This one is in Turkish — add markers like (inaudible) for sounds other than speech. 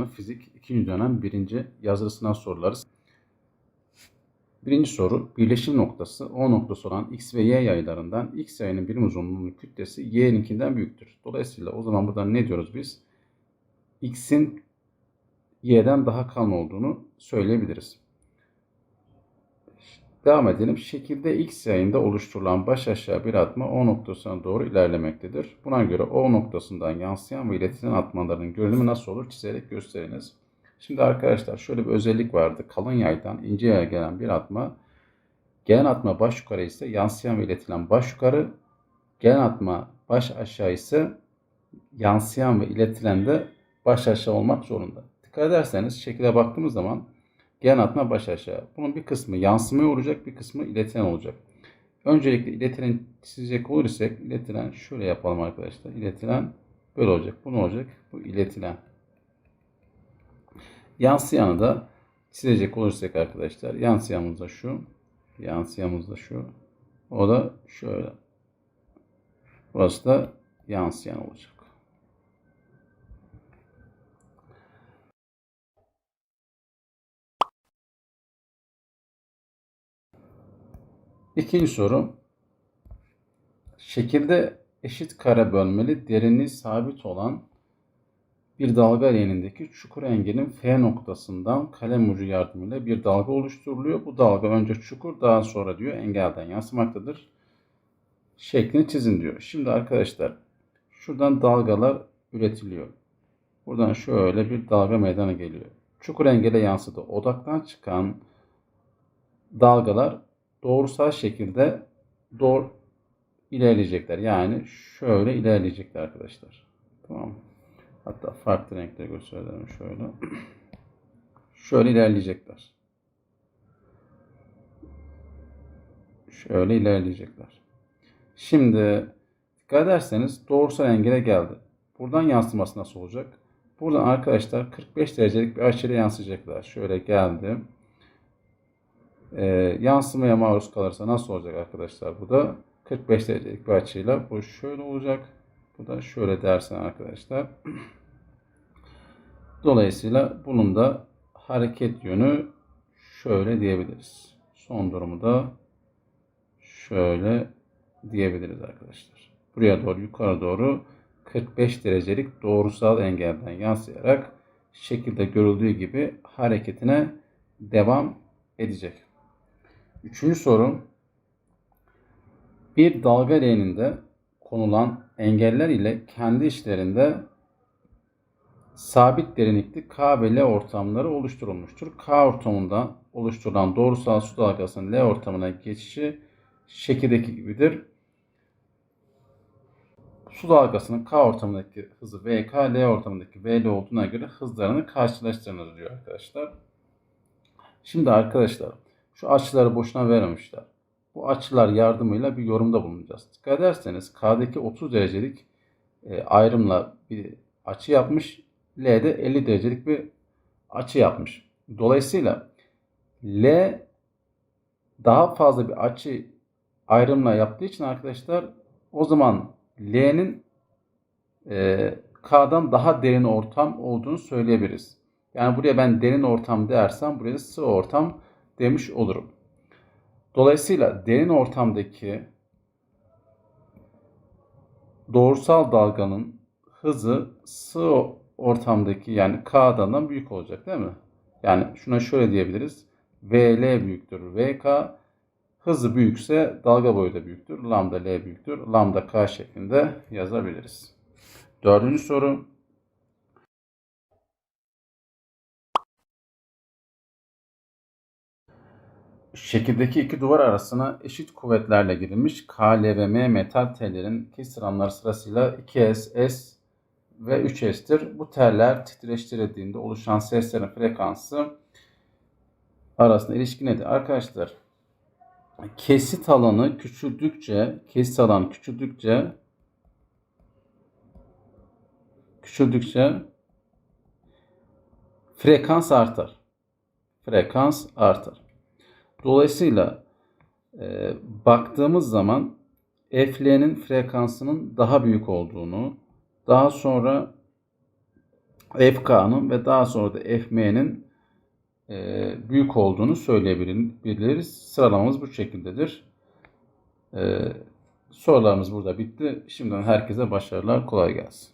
sınıf fizik 2. dönem 1. yazılı sınav soruları. Birinci soru birleşim noktası O noktası olan X ve Y yaylarından X yayının birim uzunluğunun kütlesi Y'ninkinden büyüktür. Dolayısıyla o zaman buradan ne diyoruz biz? X'in Y'den daha kalın olduğunu söyleyebiliriz. Devam edelim. Şekilde X yayında oluşturulan baş aşağı bir atma O noktasına doğru ilerlemektedir. Buna göre O noktasından yansıyan ve iletilen atmaların görünümü nasıl olur çizerek gösteriniz. Şimdi arkadaşlar şöyle bir özellik vardı. Kalın yaydan ince yaya gelen bir atma gelen atma baş yukarı ise yansıyan ve iletilen baş yukarı gelen atma baş aşağı ise yansıyan ve iletilen de baş aşağı olmak zorunda. Dikkat ederseniz şekilde baktığımız zaman gelen atma baş aşağı. Bunun bir kısmı yansımaya olacak, bir kısmı iletilen olacak. Öncelikle iletilen çizecek olursak iletilen şöyle yapalım arkadaşlar. İletilen böyle olacak. Bu ne olacak? Bu iletilen. Yansıyanı da çizecek olursak arkadaşlar. Yansıyanımız da şu. Yansıyanımız da şu. O da şöyle. Burası da yansıyan olacak. İkinci soru. Şekilde eşit kare bölmeli derinliği sabit olan bir dalga enindeki çukur engelin F noktasından kalem ucu yardımıyla bir dalga oluşturuluyor. Bu dalga önce çukur daha sonra diyor engelden yansımaktadır. Şeklini çizin diyor. Şimdi arkadaşlar şuradan dalgalar üretiliyor. Buradan şöyle bir dalga meydana geliyor. Çukur engele yansıdı. Odaktan çıkan dalgalar doğrusal şekilde doğru ilerleyecekler. Yani şöyle ilerleyecekler arkadaşlar. Tamam? Hatta farklı renkte gösterelim şöyle. Şöyle ilerleyecekler. Şöyle ilerleyecekler. Şimdi dikkat ederseniz doğrusal engele geldi. Buradan yansıması nasıl olacak? Buradan arkadaşlar 45 derecelik bir açıyla yansıyacaklar. Şöyle geldi. Ee, yansımaya maruz kalırsa nasıl olacak arkadaşlar? Bu da 45 derecelik bir açıyla bu şöyle olacak. Bu da şöyle dersen arkadaşlar. (clears throat) Dolayısıyla bunun da hareket yönü şöyle diyebiliriz. Son durumu da şöyle diyebiliriz arkadaşlar. Buraya doğru yukarı doğru 45 derecelik doğrusal engelden yansıyarak şekilde görüldüğü gibi hareketine devam edecek. Üçüncü soru. Bir dalga leğeninde konulan engeller ile kendi işlerinde sabit derinlikli K ve L ortamları oluşturulmuştur. K ortamında oluşturulan doğrusal su dalgasının L ortamına geçişi şekildeki gibidir. Su dalgasının K ortamındaki hızı VK, L ortamındaki VL olduğuna göre hızlarını karşılaştırınız diyor arkadaşlar. Şimdi arkadaşlar şu açıları boşuna vermemişler. Bu açılar yardımıyla bir yorumda bulunacağız. Dikkat ederseniz K'daki 30 derecelik e, ayrımla bir açı yapmış. L'de 50 derecelik bir açı yapmış. Dolayısıyla L daha fazla bir açı ayrımla yaptığı için arkadaşlar o zaman L'nin e, K'dan daha derin ortam olduğunu söyleyebiliriz. Yani buraya ben derin ortam dersem buraya sığ ortam demiş olurum. Dolayısıyla derin ortamdaki doğrusal dalganın hızı sığ ortamdaki yani K'dan büyük olacak değil mi? Yani şuna şöyle diyebiliriz. VL büyüktür VK. Hızı büyükse dalga boyu da büyüktür. Lambda L büyüktür. Lambda K şeklinde yazabiliriz. Dördüncü soru. Şekildeki iki duvar arasına eşit kuvvetlerle girilmiş K, metal tellerin anları sırasıyla 2S, S ve 3S'tir. Bu teller titreştirildiğinde oluşan seslerin frekansı arasında ilişki nedir? Arkadaşlar kesit alanı küçüldükçe, kesit alanı küçüldükçe küçüldükçe frekans artar. Frekans artar. Dolayısıyla e, baktığımız zaman FL'nin frekansının daha büyük olduğunu, daha sonra FK'nın ve daha sonra da FM'nin e, büyük olduğunu söyleyebiliriz. Sıralamamız bu şekildedir. E, sorularımız burada bitti. Şimdiden herkese başarılar, kolay gelsin.